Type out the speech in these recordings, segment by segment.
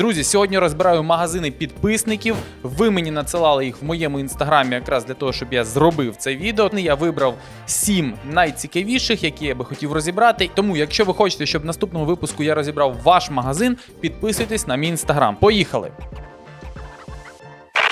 Друзі, сьогодні розбираю магазини підписників. Ви мені надсилали їх в моєму інстаграмі, якраз для того, щоб я зробив це відео. Я вибрав сім найцікавіших, які я би хотів розібрати. Тому, якщо ви хочете, щоб в наступному випуску я розібрав ваш магазин, підписуйтесь на мій інстаграм. Поїхали!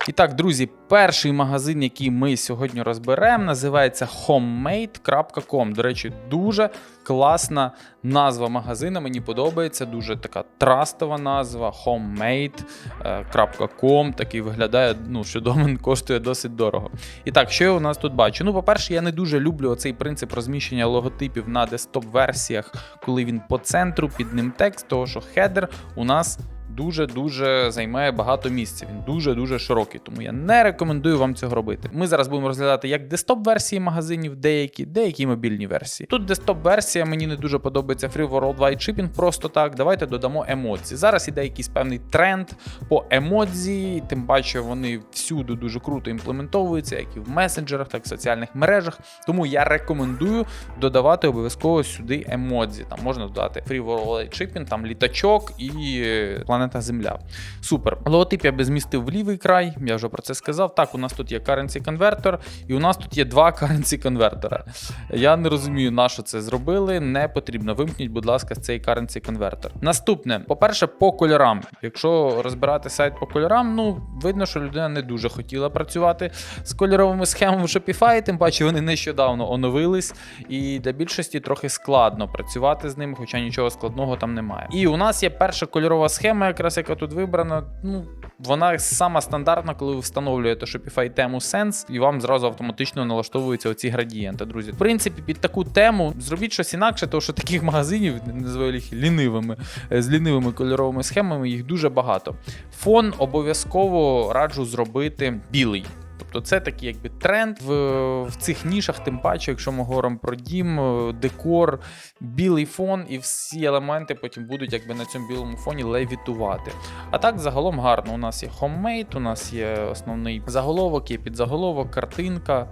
І так, друзі, перший магазин, який ми сьогодні розберемо, називається homemade.com. До речі, дуже класна назва магазина. Мені подобається. Дуже така трастова назва. homemade.com. Такий виглядає, ну, що домен коштує досить дорого. І так, що я у нас тут бачу? Ну, по-перше, я не дуже люблю оцей принцип розміщення логотипів на десктоп-версіях, коли він по центру, під ним текст, того що хедер у нас дуже-дуже займає багато місця. Він дуже-дуже широкий, тому я не рекомендую вам цього робити. Ми зараз будемо розглядати як десктоп-версії магазинів, деякі, деякі мобільні версії. Тут десктоп-версія, мені не дуже подобається Free Worldwide Shipping, просто так. Давайте додамо емоції. Зараз іде якийсь певний тренд по емодзі, тим паче вони всюди дуже круто імплементовуються, як і в месенджерах, так і в соціальних мережах. Тому я рекомендую додавати обов'язково сюди емодзі. Там можна додати Free Worldwide Shipping, там літачок і е, планета Земля. Супер. Логотип я би змістив в лівий край, я вже про це сказав. Так, у нас тут є currency конвертор, і у нас тут є два currency конвертора. Я не розумію, на що це зробили. Не потрібно. Вимкніть, будь ласка, цей currency конвертор. Наступне, по-перше, по кольорам. Якщо розбирати сайт по кольорам, ну видно, що людина не дуже хотіла працювати з кольоровими схемами в Shopify, тим паче вони нещодавно оновились, і для більшості трохи складно працювати з ними, хоча нічого складного там немає. І у нас є перша кольорова схема, якраз яка тут вибрана. Ну, вона сама стандартна, коли ви встановлюєте Shopify тему Sense, і вам зразу автоматично налаштовуються оці градієнти, друзі. В принципі, під таку тему зробіть щось інакше, тому що таких магазинів, називаю їх лінивими, е, з лінивими кольоровими схемами, їх дуже багато. Фон обов'язково раджу зробити білий. Тобто це такий якби тренд в, в цих нішах, тим паче, якщо ми говоримо про дім, е, декор, білий фон, і всі елементи потім будуть якби на цьому білому фоні левітувати. А так загалом гарно. У нас є хоммейт, у нас є основний заголовок, є підзаголовок, картинка.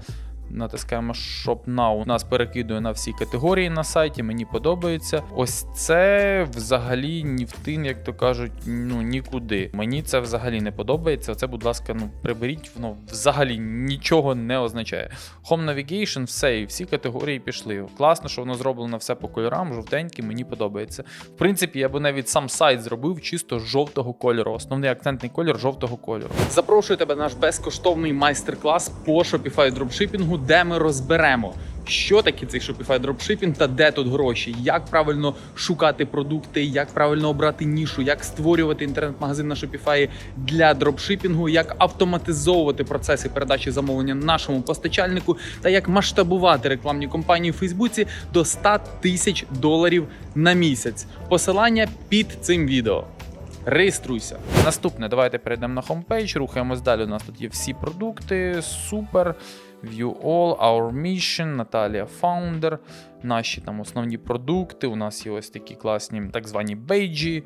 Натискаємо Shop Now. Нас перекидує на всі категорії на сайті. Мені подобається. Ось це взагалі ні в тин, як то кажуть, ну нікуди. Мені це взагалі не подобається. Оце, будь ласка, ну приберіть, воно взагалі нічого не означає. Home Navigation, все, і всі категорії пішли. Класно, що воно зроблено все по кольорам, жовтеньке, мені подобається. В принципі, я би навіть сам сайт зробив чисто жовтого кольору. Основний акцентний колір жовтого кольору. Запрошую тебе на наш безкоштовний майстер-клас по Shopify дропшипінгу, де ми розберемо. Що таке цей Shopify дропшипінг та де тут гроші? Як правильно шукати продукти, як правильно обрати нішу, як створювати інтернет-магазин на Shopify для дропшипінгу, як автоматизовувати процеси передачі замовлення нашому постачальнику, та як масштабувати рекламні кампанії в Фейсбуці до 100 тисяч доларів на місяць. Посилання під цим відео. Реєструйся. Наступне, давайте перейдемо на хомпейдж, рухаємось далі. У нас тут є всі продукти. Супер. view all, our mission, Natalia founder, наші там основні продукти. У нас є ось такі класні так звані бейджі,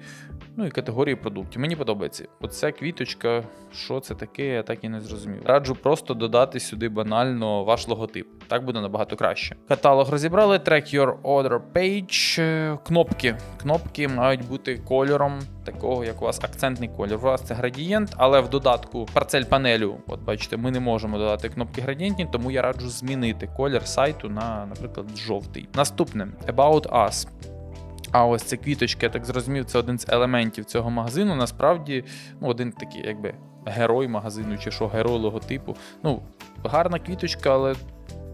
ну і категорії продуктів. Мені подобається. Оця квіточка, що це таке, я так і не зрозумів. Раджу просто додати сюди банально ваш логотип. Так буде набагато краще. Каталог розібрали, Track Your Order Page. Е, Кнопки. Кнопки мають бути кольором такого, як у вас акцентний колір. У вас це градієнт, але в додатку парцель панелю, от бачите, ми не можемо додати кнопки градієнтні, тому я раджу змінити колір сайту на, наприклад, жовтий. Наступне About Us. А ось це квіточки, я так зрозумів, це один з елементів цього магазину. Насправді, ну, один такий, якби герой магазину, чи що, герой логотипу. Ну, гарна квіточка, але.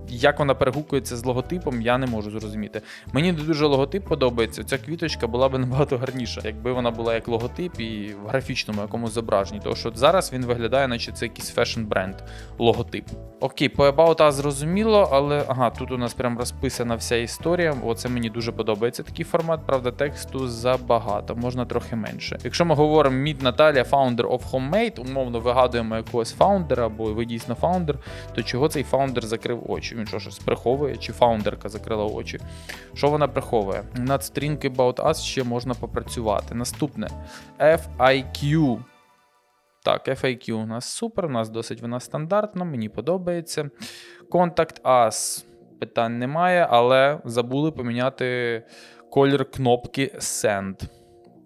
Як вона перегукується з логотипом, я не можу зрозуміти. Мені не дуже логотип подобається. Ця квіточка була б набагато гарніша, якби вона була як логотип і в графічному якомусь зображенні. Тому що зараз він виглядає, наче це якийсь фешн бренд логотип. Окей, по About Us зрозуміло, але ага, тут у нас прям розписана вся історія. Оце мені дуже подобається такий формат. Правда, тексту забагато, можна трохи менше. Якщо ми говоримо Мід Наталія, founder of Homemade, умовно вигадуємо якогось фаундера, або ви дійсно фаундер, то чого цей фаундер закрив очі? Він що щось приховує, чи фаундерка закрила очі? Що вона приховує? Над сторінки About Us ще можна попрацювати. Наступне FIQ. Так, FAQ у нас супер, у нас досить вона стандартна, мені подобається. Contact Us питань немає, але забули поміняти колір кнопки Send.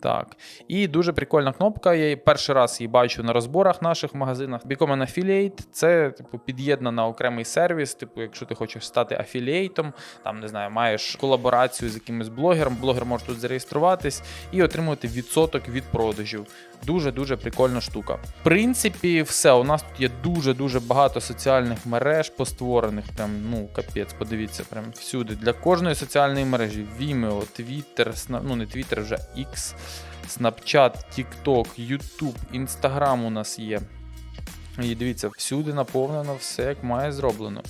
Так. І дуже прикольна кнопка. Я перший раз її бачу на розборах наших магазинах. Become an Affiliate – це типу під'єднана окремий сервіс. Типу, якщо ти хочеш стати афілієйтом, там не знаю, маєш колаборацію з якимось блогером, блогер може тут зареєструватись і отримувати відсоток від продажів. Дуже дуже прикольна штука. В принципі, все. У нас тут є дуже дуже багато соціальних мереж постворених. Прям ну капець, подивіться, прям всюди. Для кожної соціальної мережі: Vimeo, Twitter, ну не Twitter, вже X, Snapchat, TikTok, YouTube, Instagram у нас є. І дивіться, всюди наповнено все як має зроблено.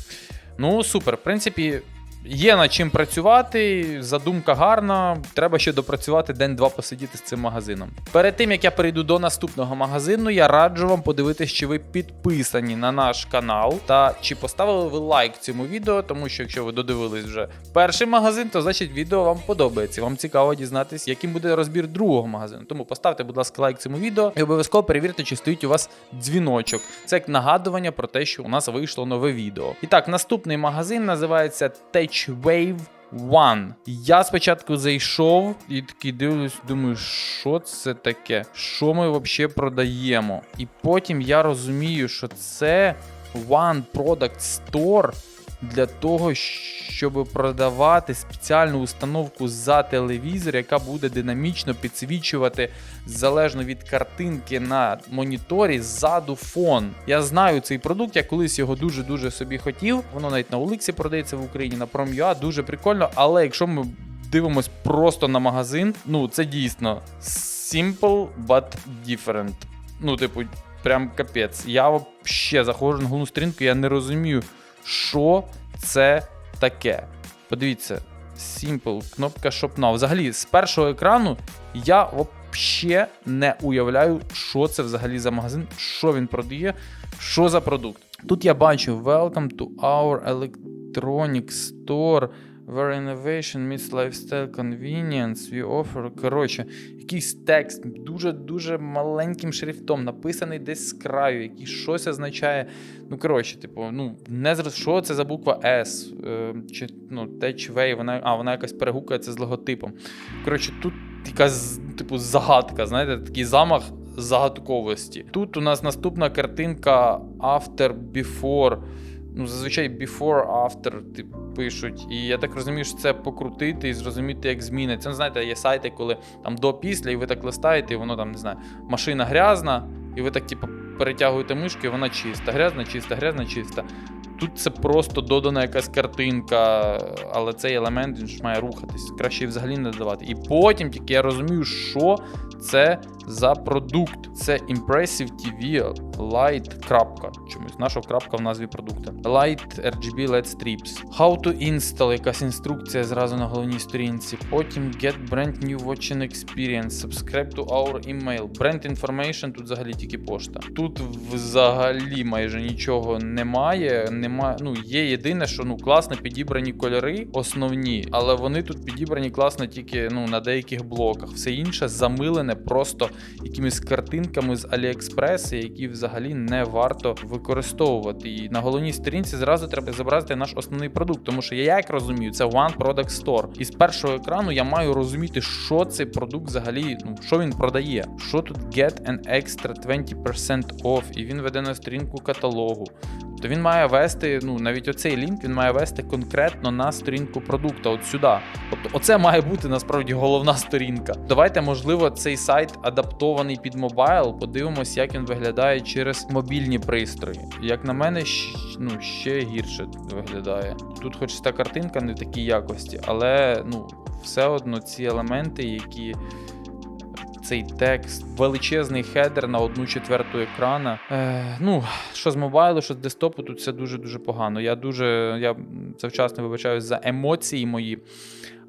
Ну, супер. В принципі, є над чим працювати. Задумка гарна. Треба ще допрацювати день-два посидіти з цим магазином. Перед тим як я перейду до наступного магазину, я раджу вам подивитися, чи ви підписані на наш канал та чи поставили ви лайк цьому відео, тому що якщо ви додивились вже перший магазин, то значить відео вам подобається. Вам цікаво дізнатись, яким буде розбір другого магазину. Тому поставте, будь ласка, лайк цьому відео і обов'язково перевірте, чи стоїть у вас дзвіночок. Це як нагадування про те, що у нас вийшло нове відео. І так, наступний магазин називається TouchWave One. Я спочатку зайшов і такий дивлюсь, думаю, що це таке? Що ми взагалі продаємо? І потім я розумію, що це One Product Store для того, щоб продавати спеціальну установку за телевізор, яка буде динамічно підсвічувати залежно від картинки на моніторі ззаду фон. Я знаю цей продукт, я колись його дуже-дуже собі хотів. Воно навіть на Оликсі продається в Україні на Prom.ua, дуже прикольно. Але якщо ми дивимось просто на магазин, ну це дійсно simple but different. Ну, типу, прям капець. Я взагалі заходжу на головну сторінку, я не розумію, що це таке. Подивіться, Simple, кнопка Shop Now. Взагалі, з першого екрану я взагалі не уявляю, що це взагалі за магазин, що він продає, що за продукт. Тут я бачу Welcome to our electronic store. Where innovation meets lifestyle convenience, we offer. Коротше, якийсь текст дуже-дуже маленьким шрифтом, написаний десь з краю, який щось означає. Ну, коротше, типу, ну, не зрозуміло, що це за буква S, е, чи ну, Touchway, вона, а, вона якась перегукується з логотипом. Коротше, тут якась, типу, загадка, знаєте, такий замах загадковості. Тут у нас наступна картинка After Before. Ну, зазвичай before, after типу, пишуть. І я так розумію, що це покрутити і зрозуміти, як зміниться. Ну, знаєте, є сайти, коли там до після, і ви так листаєте, і воно там не знаю, машина грязна, і ви так, типу, перетягуєте мишки, і вона чиста. Грязна, чиста, грязна, чиста. Тут це просто додана якась картинка, але цей елемент він ж має рухатись. Краще взагалі не додавати. І потім тільки я розумію, що це за продукт. Це Impressive TV Light. крапка. Чомусь наша крапка в назві продукту. Light RGB LED Strips. How to install, якась інструкція зразу на головній сторінці. Потім Get Brand New Watching Experience. Subscribe to our email. Brand Information, тут взагалі тільки пошта. Тут взагалі майже нічого немає. Немає, ну є єдине, що ну класно підібрані кольори, основні, але вони тут підібрані класно тільки ну на деяких блоках. Все інше замилене просто якимись картинками з AliExpress, які взагалі не варто використовувати. І на головній сторінці зразу треба зобразити наш основний продукт, тому що я як розумію, це One Product Store. І з першого екрану я маю розуміти, що цей продукт взагалі, ну що він продає. Що тут Get an extra 20% off, і він веде на сторінку каталогу. То він має вести, ну навіть оцей лінк він має вести конкретно на сторінку продукту, от сюди. Тобто, оце має бути насправді головна сторінка. Давайте, можливо, цей сайт адаптований під мобайл. Подивимось, як він виглядає через мобільні пристрої. Як на мене, ну ще гірше виглядає. Тут, хоч та картинка не в такій якості, але ну все одно ці елементи, які цей текст, величезний хедер на одну четверту екрана. Е, ну, що з мобайлу, що з десктопу, тут все дуже-дуже погано. Я дуже я завчасно вибачаюсь за емоції мої.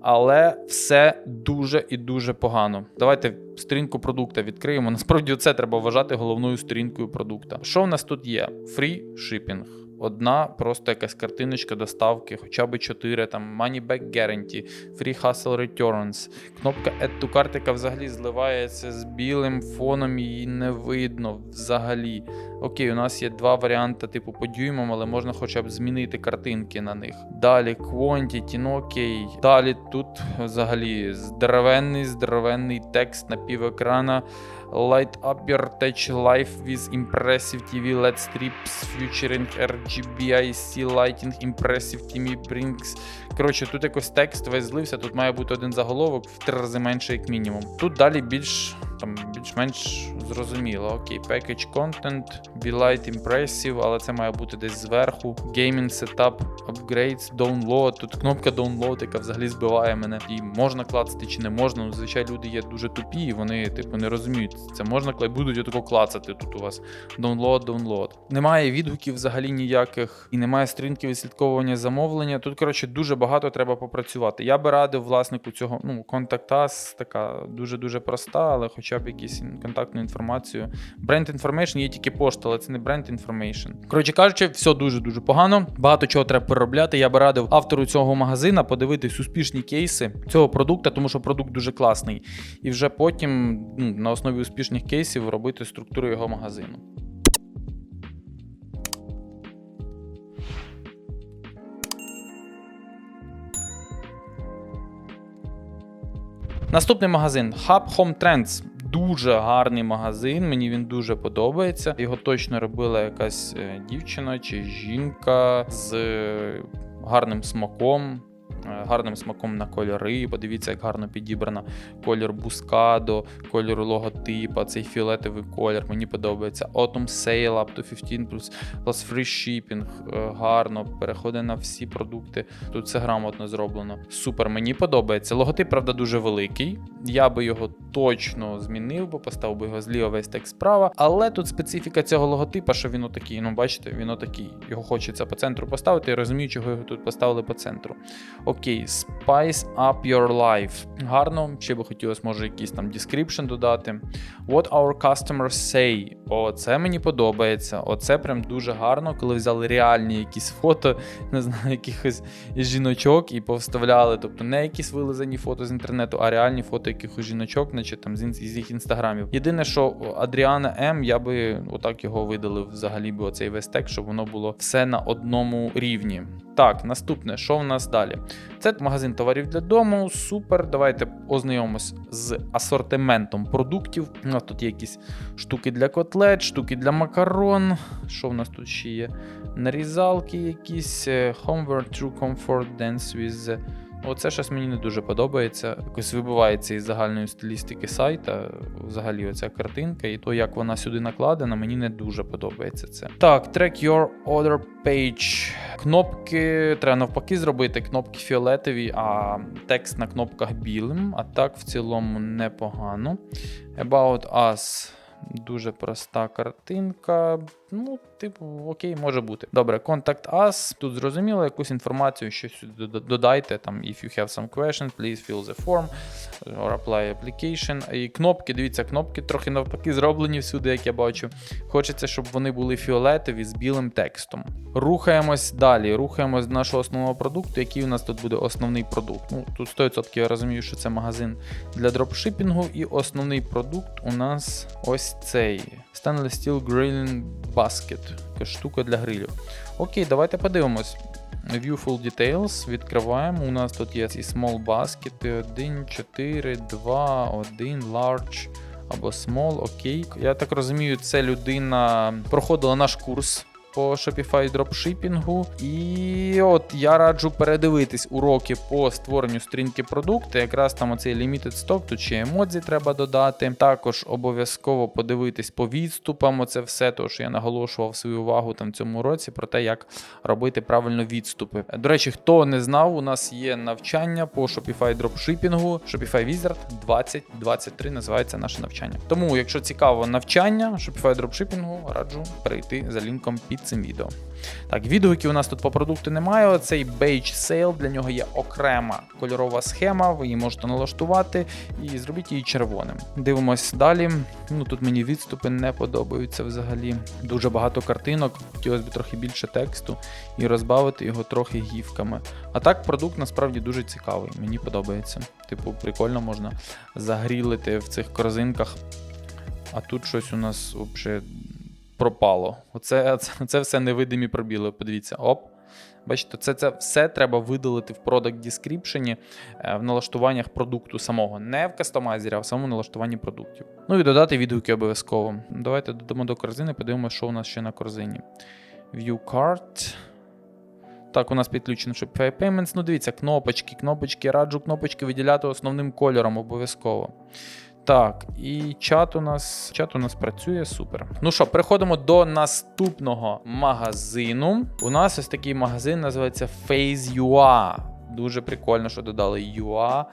Але все дуже і дуже погано. Давайте сторінку продукта відкриємо. Насправді, це треба вважати головною сторінкою продукта. Що в нас тут є? Free shipping. Одна просто якась картиночка доставки, хоча б 4, там Money Back Guarantee, Free Hustle Returns. Кнопка Add to Cart, яка взагалі зливається з білим фоном, її не видно взагалі. Окей, у нас є два варіанти, типу по дюймам, але можна хоча б змінити картинки на них. Далі Quantity, ну окей. Далі тут взагалі здоровенний, здоровенний текст на пів екрана. Light up your touch life with impressive TV LED strips featuring RGB IC lighting impressive TV brings. Коротше, тут якось текст весь злився, тут має бути один заголовок в три рази менше, як мінімум. Тут далі більш там більш-менш зрозуміло. Окей, package content, be light impressive, але це має бути десь зверху. Gaming setup, upgrades, download. Тут кнопка download, яка взагалі збиває мене. І можна клацати чи не можна. Ну, звичайно, люди є дуже тупі, і вони, типу, не розуміють. Це можна клацати, будуть отако клацати тут у вас. Download, download. Немає відгуків взагалі ніяких, і немає стрінки відслідковування замовлення. Тут, коротше, дуже багато треба попрацювати. Я би радив власнику цього, ну, Us, така дуже-дуже проста, але хоча б якісь контактну інформацію. Бренд Information є тільки пошта, але це не бренд Information. Коротше кажучи, все дуже-дуже погано. Багато чого треба переробляти. Я би радив автору цього магазина подивитись успішні кейси цього продукту, тому що продукт дуже класний. І вже потім ну, на основі успішних кейсів робити структуру його магазину. Наступний магазин Hub Home Trends. Дуже гарний магазин, мені він дуже подобається. Його точно робила якась е, дівчина чи жінка з е, гарним смаком. Е, Гарним смаком на кольори. Подивіться, як гарно підібрано колір бускадо, колір логотипа, цей фіолетовий колір. Мені подобається. Autumn Sale up to 15 plus, plus free shipping. е, Гарно, переходить на всі продукти. Тут все грамотно зроблено. Супер, мені подобається. Логотип, правда, дуже великий. Я би його точно змінив, бо поставив би його зліва весь текст справа. Але тут специфіка цього логотипа, що він отакий. Ну, бачите, він отакий. Його хочеться по центру поставити. Я розумію, чого його тут поставили по центру. Окей, Spice Up Your Life. Гарно. Ще би хотілося, може, якийсь там description додати. What our customers say. О, це мені подобається. Оце прям дуже гарно, коли взяли реальні якісь фото, не знаю, якихось жіночок і повставляли. Тобто не якісь вилизані фото з інтернету, а реальні фото якихось жіночок, наче там з, їх інстаграмів. Єдине, що Адріана М, я би отак його видалив взагалі би оцей весь текст, щоб воно було все на одному рівні. Так, наступне, що в нас далі? Це магазин товарів для дому. Супер. Давайте ознайомимось з асортиментом продуктів. У нас тут є якісь штуки для котлет, штуки для макарон. Що в нас тут ще є? Нарізалки якісь. е, Homeware True Comfort Dance with. Оце щось мені не дуже подобається. Якось вибивається із загальної стилістики сайта. Взагалі, оця картинка, і то, як вона сюди накладена, мені не дуже подобається це. Так, track your order page. Кнопки треба навпаки зробити. Кнопки фіолетові, а текст на кнопках білим. А так в цілому непогано. About us. Дуже проста картинка. Ну, типу, окей, може бути. Добре, Contact Us. Тут зрозуміло, якусь інформацію, щось сюди додайте. Там, if you have some questions, please fill the form or apply application. І кнопки, дивіться, кнопки трохи навпаки зроблені всюди, як я бачу. Хочеться, щоб вони були фіолетові з білим текстом. Рухаємось далі. Рухаємось до нашого основного продукту. Який у нас тут буде основний продукт? Ну, тут 100% я розумію, що це магазин для дропшипінгу, і основний продукт у нас ось цей. Stainless Steel Grilling Basket. Штука для грилів. Окей, давайте подивимось. View Full Details. Відкриваємо. У нас тут є і small basket 1, 4, 2, 1, large або small. Окей. Я так розумію, це людина проходила наш курс. По Shopify дропшипінгу. І от я раджу передивитись уроки по створенню сторінки продукту. Якраз там оцей limited stock, тут ще емодзі треба додати. Також обов'язково подивитись по відступам. Оце все, то що я наголошував свою увагу там в цьому році про те, як робити правильно відступи. До речі, хто не знав, у нас є навчання по Shopify дропшипінгу. Shopify Wizard 2023 називається наше навчання. Тому, якщо цікаво навчання Shopify дропшипінгу, раджу перейти за лінком під під цим відео. Так, відгуків у нас тут по продукту немає. Оцей Beige Sale, для нього є окрема кольорова схема, ви її можете налаштувати і зробіть її червоним. Дивимось далі. Ну Тут мені відступи не подобаються взагалі. Дуже багато картинок, хотілося б трохи більше тексту і розбавити його трохи гівками. А так, продукт насправді дуже цікавий, мені подобається. Типу, прикольно можна загрілити в цих корзинках. А тут щось у нас взагалі пропало. Оце це, це все невидимі пробіли. Подивіться, оп. Бачите, це це все треба видалити в Product Description е, в налаштуваннях продукту самого, не в кастомайзері, а в самому налаштуванні продуктів. Ну і додати відгуки обов'язково. Давайте додамо до корзини, подивимося, що у нас ще на корзині. View cart. Так, у нас підключено Shopify Payments. Ну, дивіться, кнопочки, кнопочки, раджу кнопочки виділяти основним кольором обов'язково. Так, і чат у нас чат у нас працює супер. Ну що, переходимо до наступного магазину. У нас ось такий магазин називається Phase.ua. Дуже прикольно, що додали UA.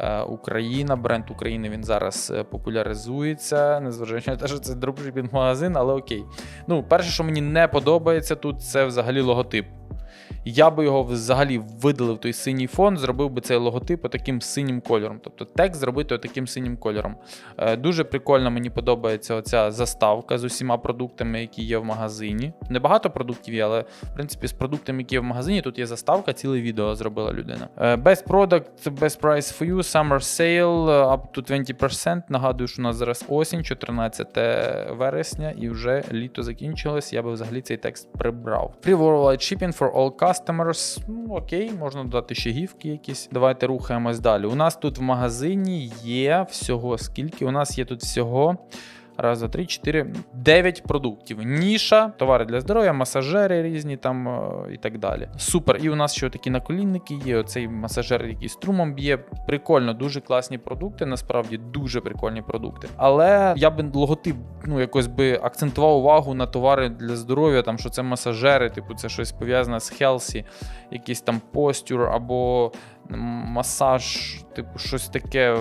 Е, Україна, бренд України він зараз е, популяризується, незважаючи на те, що це дропшипінг магазин, але окей. Ну, перше, що мені не подобається тут, це взагалі логотип. Я би його взагалі видалив той синій фон, зробив би цей логотип таким синім кольором. Тобто текст зробити таким синім кольором. Е, Дуже прикольно мені подобається оця заставка з усіма продуктами, які є в магазині. Небагато продуктів є, але в принципі з продуктами, які є в магазині, тут є заставка, ціле відео зробила людина. Е, Best product, best price for you, summer sale, е, up to 20%. Нагадую, що у нас зараз осінь, 14 вересня, і вже літо закінчилось. Я би взагалі цей текст прибрав. Free worldwide shipping for all customers. Ну, окей, можна додати ще гівки якісь. Давайте рухаємось далі. У нас тут в магазині є всього скільки? У нас є тут всього. Раз, два, три, чотири, дев'ять продуктів. Ніша, товари для здоров'я, масажери різні там е, і так далі. Супер. І у нас ще такі наколінники є. Оцей масажер, який струмом б'є. Прикольно, дуже класні продукти. Насправді дуже прикольні продукти. Але я би логотип ну якось би акцентував увагу на товари для здоров'я, там що це масажери, типу, це щось пов'язане з healthy, якийсь там постюр або масаж, типу, щось таке,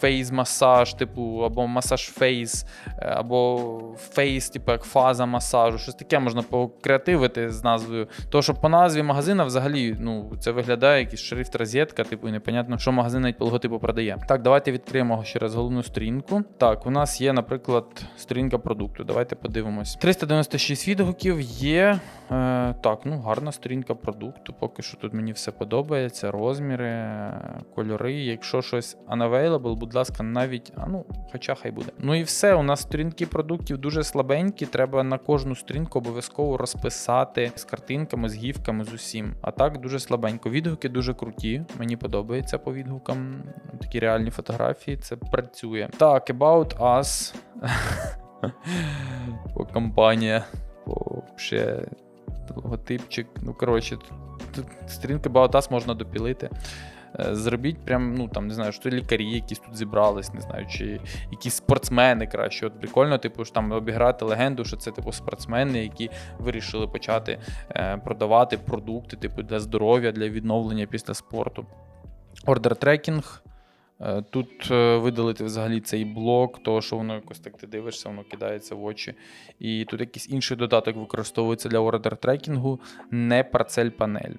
фейс-масаж, типу, або масаж фейс, або фейс, типу, як фаза масажу. Щось таке можна покреативити з назвою. Тому що по назві магазина взагалі ну, це виглядає якийсь шрифт розетка, типу, і непонятно, що магазин навіть по логотипу продає. Так, давайте відкриємо ще раз головну сторінку. Так, у нас є, наприклад, сторінка продукту. Давайте подивимось. 396 відгуків є. Е, Так, ну гарна сторінка продукту. Поки що тут мені все подобається. Розміри, кольори. Якщо щось unavailable, будь ласка, навіть. А ну, хоча хай буде. Ну і все. У нас сторінки продуктів дуже слабенькі. Треба на кожну сторінку обов'язково розписати з картинками, з гівками, з усім. А так дуже слабенько. Відгуки дуже круті. Мені подобається по відгукам. Такі реальні фотографії. Це працює. Так, About Us. Компанія. По ще логотипчик. Ну, коротше, тут сторінки Багатас можна допілити. Е, зробіть прям, ну там не знаю, що лікарі якісь тут зібрались, не знаю, чи якісь спортсмени краще. От прикольно, типу, ж там обіграти легенду, що це типу спортсмени, які вирішили почати е, продавати продукти, типу, для здоров'я, для відновлення після спорту. Ордер трекінг. Е, тут е, видалити взагалі цей блок, того, що воно якось так ти дивишся, воно кидається в очі. І тут якийсь інший додаток використовується для ордер трекінгу, не парцель панель.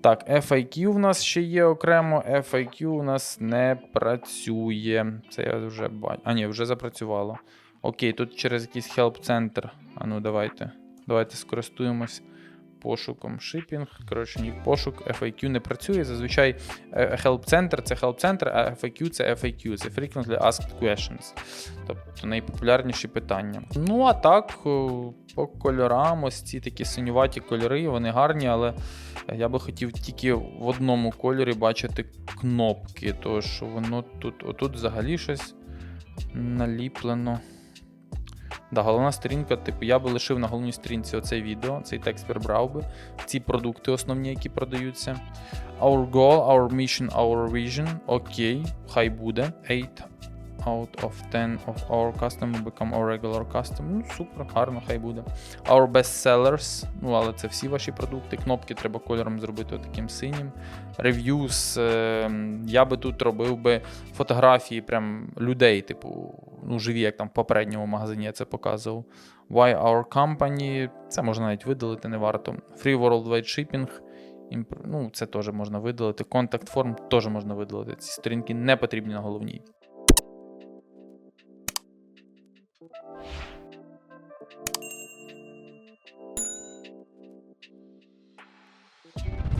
Так, FIQ у нас ще є окремо. FIQ у нас не працює. Це я вже бачу. А, ні, вже запрацювало. Окей, тут через якийсь help центр. А ну давайте. Давайте скористуємось пошуком шипінг. Коротше, пошук FAQ не працює. Зазвичай е, Help Center це Help Center, а FAQ це FAQ, це Frequently Asked Questions. Тобто найпопулярніші питання. Ну, а так, по кольорам, ось ці такі синюваті кольори, вони гарні, але я би хотів тільки в одному кольорі бачити кнопки. Тож воно тут, отут взагалі щось наліплено. Да, Головна сторінка, типу, я би лишив на головній сторінці оце відео, цей текст прибрав би. Ці продукти основні, які продаються. Our goal, our mission, our vision. Окей, хай буде. 8 out of 10 of our customer become our regular customer. Ну, супер, гарно, хай буде. Our best sellers, ну, але це всі ваші продукти. Кнопки треба кольором зробити таким синім. Reviews, е, я би тут робив би фотографії прям людей, типу, ну, живі, як там в попередньому магазині я це показував. Why our company, це можна навіть видалити, не варто. Free Worldwide Shipping. Ну, це теж можна видалити. Контакт форм теж можна видалити. Ці сторінки не потрібні на головній.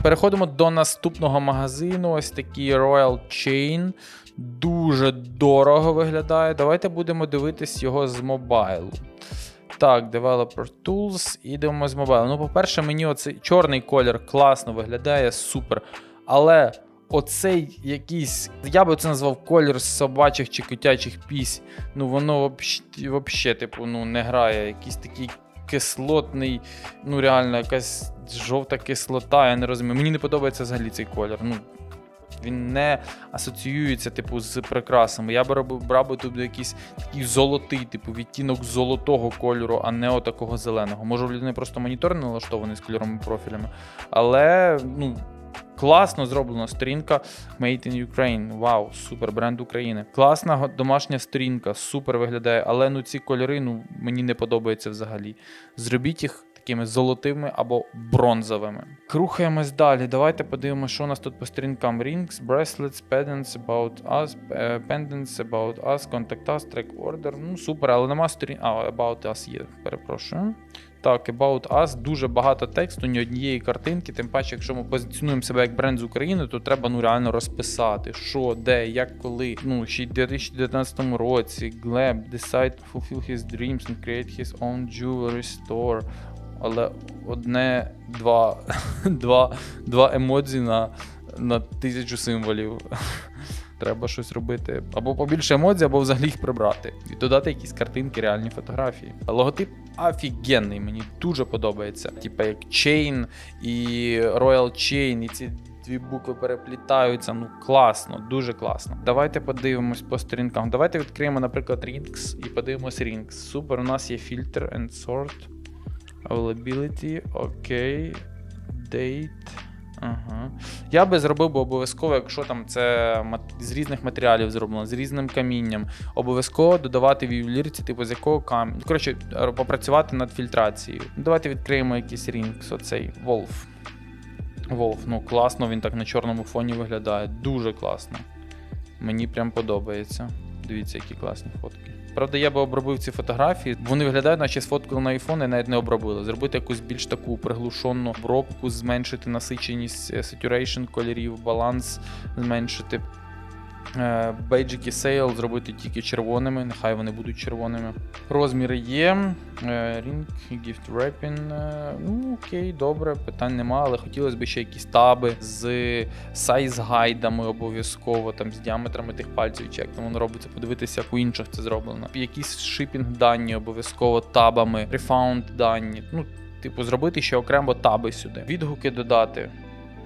Переходимо до наступного магазину. Ось такий Royal Chain. Дуже дорого виглядає. Давайте будемо дивитись його з мобайлу. Так, Developer Tools, ідемо з мобайлу. Ну, по-перше, мені оцей чорний колір класно виглядає, супер. Але оцей якийсь, я би це назвав колір собачих чи котячих пісь. Ну, воно взагалі, типу, ну, не грає. Якийсь такий кислотний, ну реально, якась жовта кислота, я не розумію. Мені не подобається взагалі цей колір. Ну, він не асоціюється, типу, з прикрасами. Я би брав би тут якийсь такий золотий, типу, відтінок золотого кольору, а не отакого зеленого. Може, у людини просто монітор налаштований з кольоровими профілями. Але, ну. Класно зроблена сторінка Made in Ukraine. Вау, супер бренд України. Класна домашня сторінка, супер виглядає, але ну ці кольори ну, мені не подобаються взагалі. Зробіть їх такими золотими або бронзовими. Рухаємось далі. Давайте подивимося, що у нас тут по сторінкам. Rings, bracelets, pendants, about us, е, pendants, about us, contact us, track order. Ну, супер, але нема сторін. А, about us є, перепрошую. Так, About Us, дуже багато тексту, ні однієї картинки. Тим паче, якщо ми позиціонуємо себе як бренд з України, то треба ну реально розписати, що, де, як, коли. Ну, ще й в 2019 році Gleb decide to fulfill his dreams and create his own jewelry store. Але одне, два, два, два емодзі на, на тисячу символів. Треба щось робити. Або побільше емодзі, або взагалі їх прибрати. І додати якісь картинки, реальні фотографії. Логотип офігенний, мені дуже подобається. Типа як Chain і Royal Chain, і ці дві букви переплітаються. Ну класно, дуже класно. Давайте подивимось по сторінкам. Давайте відкриємо, наприклад, Rings і подивимось Rings. Супер, у нас є фільтр and sort. Availability, окей. Date. Ага. Я би зробив би обов'язково, якщо там це з різних матеріалів зроблено, з різним камінням, обов'язково додавати в ювелірці, типу з якого каміння. Коротше, попрацювати над фільтрацією. Давайте відкриємо якийсь рінкс, оцей Wolf. Wolf, ну класно, він так на чорному фоні виглядає. Дуже класно. Мені прям подобається. Дивіться, які класні фотки. Правда, я би обробив ці фотографії. Вони виглядають, наче сфоткали на iPhone і навіть не обробили. Зробити якусь більш таку приглушену обробку, зменшити насиченість е, saturation кольорів, баланс зменшити. Е, Бейджики Sale зробити тільки червоними, нехай вони будуть червоними. Розміри є. Е, Ring, gift wrapping. е, Ну, окей, добре, питань нема, але хотілося б ще якісь таби з сайз-гайдами обов'язково, там з діаметрами тих пальців, чи як там воно робиться, подивитися, як у інших це зроблено. Якісь шипінг дані, обов'язково табами, refund дані. Ну, типу, зробити ще окремо таби сюди. Відгуки додати.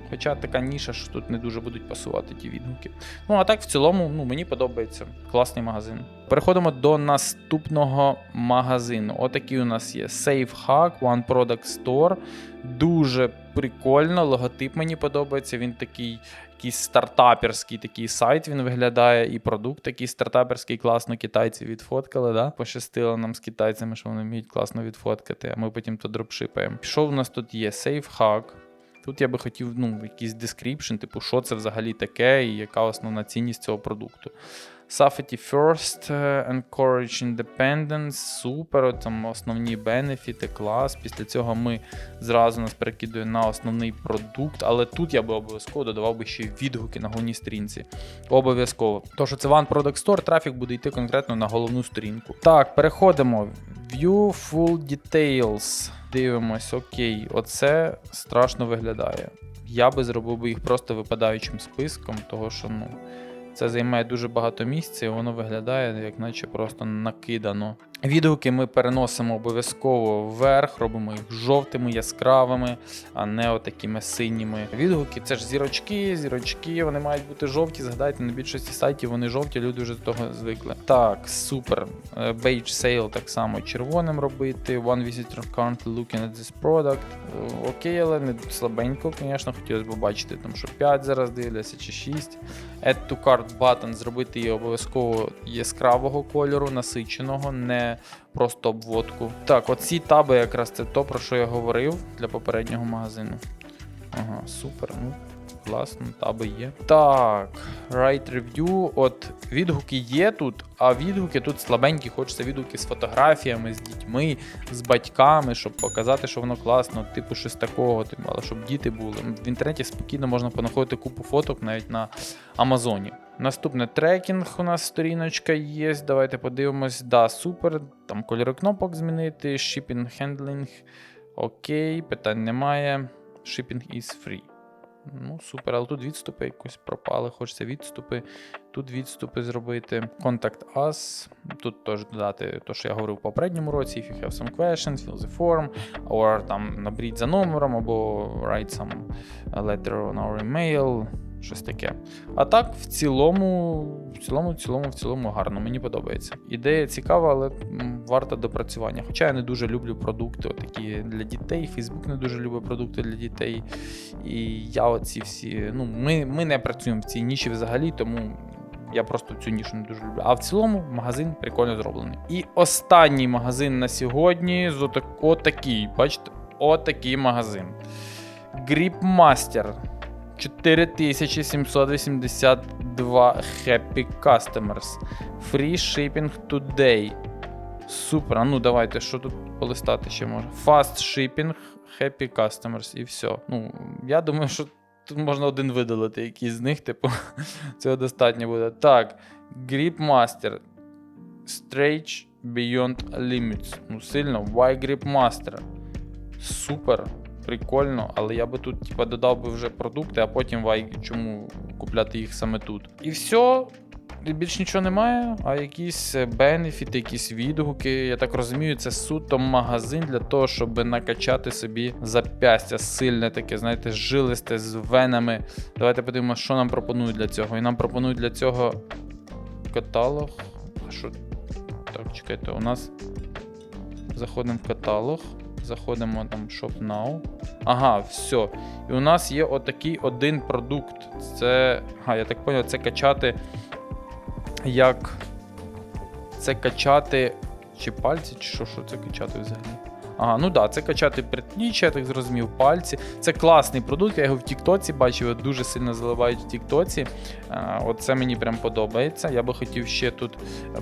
Хоча така ніша, що тут не дуже будуть пасувати ті відгуки. Ну, а так, в цілому, ну, мені подобається. Класний магазин. Переходимо до наступного магазину. Отакий у нас є Safe Hack, One Product Store. Дуже прикольно, логотип мені подобається. Він такий якийсь стартаперський такий сайт він виглядає, і продукт такий стартаперський, класно китайці відфоткали. Да? Пощастило нам з китайцями, що вони вміють класно відфоткати, а ми потім то дропшипаємо. Що в нас тут є? Safe Hack. Тут я би хотів ну, якийсь description, типу, що це взагалі таке і яка основна цінність цього продукту. Safety First, е, Encourage Independence, супер, там основні бенефіти, клас. Після цього ми зразу нас перекидує на основний продукт, але тут я би обов'язково додавав би ще відгуки на головній сторінці. Обов'язково. То, що це One Product Store, трафік буде йти конкретно на головну сторінку. Так, переходимо. View Full Details. Дивимось, окей, оце страшно виглядає. Я би зробив би їх просто випадаючим списком, того що ну. Це займає дуже багато місця, і воно виглядає, як наче просто накидано. Відгуки ми переносимо обов'язково вверх, робимо їх жовтими, яскравими, а не отакими синіми. Відгуки це ж зірочки, зірочки, вони мають бути жовті. Згадайте, на більшості сайтів вони жовті, люди вже до того звикли. Так, супер. Е, Beige sale так само червоним робити. One visitor currently looking at this product. Е, Окей, але не слабенько, звісно, хотілося б бачити, там, що 5 зараз дивляться чи 6. Add to cart button, зробити її обов'язково яскравого кольору, насиченого, не просто обводку. Так, оці таби якраз це то, про що я говорив для попереднього магазину. Ага, супер. Ну, класно, таби є. Так, Write Review. От відгуки є тут, а відгуки тут слабенькі. Хочеться відгуки з фотографіями, з дітьми, з батьками, щоб показати, що воно класно, типу щось такого, типу, але щоб діти були. В інтернеті спокійно можна понаходити купу фоток навіть на Амазоні. Наступне трекінг у нас сторіночка є. Давайте подивимось. Да, супер. Там кольори кнопок змінити, shipping handling. Окей, питань немає. Shipping is free. Ну, супер, але тут відступи якось пропали. Хочеться відступи. Тут відступи зробити. Contact us. Тут теж додати те, що я говорив в попередньому році. If you have some questions, fill the form. Or там наберіть за номером, або write some letter on our email. Щось таке. А так, в цілому, в цілому, в цілому, в цілому гарно, мені подобається. Ідея цікава, але варта допрацювання. Хоча я не дуже люблю продукти такі для дітей. Фейсбук не дуже любить продукти для дітей. І я оці всі. Ну, ми, ми не працюємо в цій ніші взагалі, тому. Я просто цю нішу не дуже люблю. А в цілому магазин прикольно зроблений. І останній магазин на сьогодні з отак, отакий. Бачите, отакий магазин. Gripmaster. 4782 Happy Customers. Free shipping today. Супер. А ну давайте, що тут полистати ще може? Fast shipping, Happy Customers і все. Ну, я думаю, що тут можна один видалити, якийсь з них, типу, цього достатньо буде. Так, Grip Master. Beyond Limits. Ну, сильно. Why Grip Master? Супер прикольно, але я би тут типа, додав би вже продукти, а потім вай, чому купляти їх саме тут. І все. Більш нічого немає, а якісь бенефіти, якісь відгуки. Я так розумію, це суто магазин для того, щоб накачати собі запястя сильне таке, знаєте, жилисте з венами. Давайте подивимося, що нам пропонують для цього. І нам пропонують для цього каталог. А що? Так, чекайте, у нас заходимо в каталог. Заходимо там Shop Now. Ага, все. І у нас є отакий один продукт. Це. Ага, я так поняв, це качати. Як. Це качати. Чи пальці, чи що, що це качати взагалі? Ага, ну да, це качати предпліччя, я так зрозумів, пальці. Це класний продукт, я його в Тіктоці бачив, дуже сильно заливають в Тіктоці. Е, Оце мені прям подобається. Я би хотів ще тут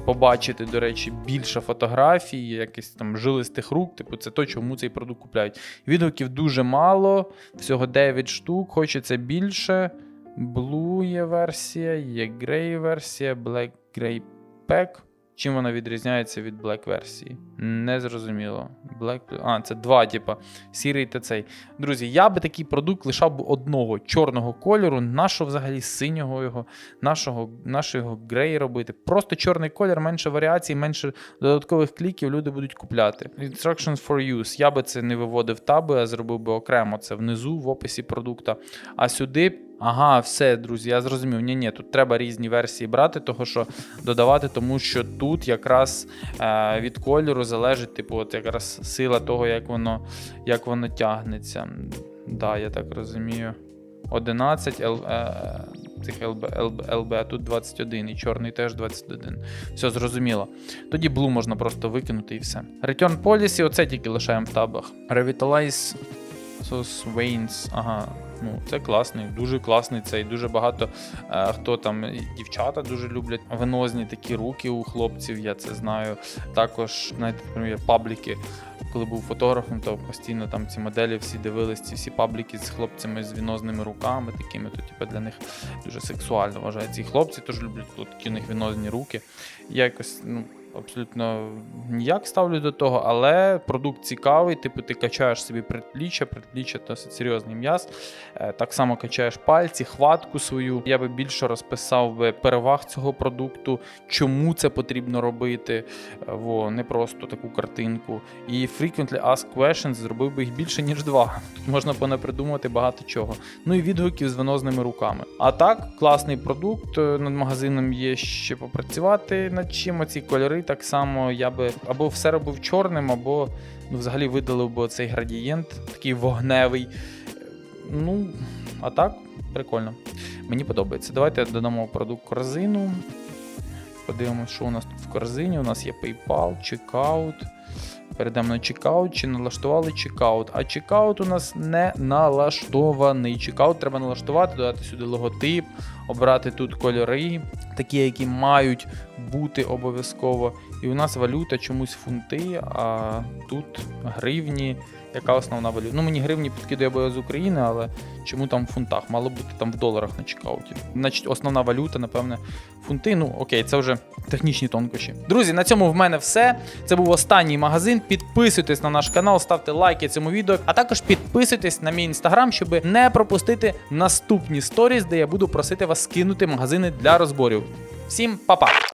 побачити, до речі, більше фотографій, якихось там жилистих рук. Типу, це то, чому цей продукт купляють. Відгуків дуже мало, всього 9 штук, хочеться більше. Blue є версія, є Grey версія, Black Grey Pack. Чим вона відрізняється від Black версії? Не зрозуміло. Black... А, це два, типа, сірий та цей. Друзі, я би такий продукт лишав би одного чорного кольору, нашого взагалі синього його, нашого, нашого грей робити. Просто чорний колір, менше варіацій, менше додаткових кліків люди будуть купляти. Instructions for use. Я би це не виводив таби, а зробив би окремо це внизу в описі продукта. А сюди. Ага, все, друзі, я зрозумів. Ні, ні, тут треба різні версії брати, того що додавати, тому що тут якраз е, від кольору залежить, типу, от якраз сила того, як воно, як воно тягнеться. Да, я так розумію. 11 L, е, цих LB, LB, LB, а тут 21, і чорний теж 21. Все зрозуміло. Тоді Blue можна просто викинути і все. Return Policy, оце тільки лишаємо в табах. Revitalize Sauce Veins, ага. Ну, це класний, дуже класний цей. Дуже багато е, хто там, дівчата дуже люблять венозні такі руки у хлопців, я це знаю. Також, знаєте, наприклад, пабліки. Коли був фотографом, то постійно там ці моделі всі дивились, ці всі пабліки з хлопцями з вінозними руками, такими, то типу, для них дуже сексуально вважають. Ці хлопці теж люблять, коли такі у них вінозні руки. Я якось, ну, абсолютно ніяк ставлю до того, але продукт цікавий, типу, ти качаєш собі предпліччя, предпліччя досить серйозний м'яз. Е, Так само качаєш пальці, хватку свою. Я би більше розписав би переваг цього продукту, чому це потрібно робити. Е, Во, не просто таку картинку. І frequently asked questions зробив би їх більше, ніж два. Тут можна понапридумати багато чого. Ну і відгуків з венозними руками. А так, класний продукт. е, Над магазином є ще попрацювати над чим. Ці кольори так само я би або все робив чорним, або ну, взагалі видалив би цей градієнт, такий вогневий. Ну, а так, прикольно. Мені подобається. Давайте додамо продукт корзину. Подивимося, що у нас тут в корзині. У нас є PayPal, Checkout. Перейдемо на чекаут, чи налаштували чекаут. А чекаут у нас не налаштований. Чекаут треба налаштувати, додати сюди логотип, обрати тут кольори, такі, які мають бути обов'язково. І у нас валюта чомусь фунти, а тут гривні. Яка основна валюта? Ну, мені гривні підкидає бо я з України, але чому там в фунтах? Мало бути там в доларах на чекауті. Значить, основна валюта, напевне, фунти. Ну окей, це вже технічні тонкощі. Друзі, на цьому в мене все. Це був останній магазин. Підписуйтесь на наш канал, ставте лайки цьому відео, а також підписуйтесь на мій інстаграм, щоб не пропустити наступні сторіс, де я буду просити вас скинути магазини для розборів. Всім па-па!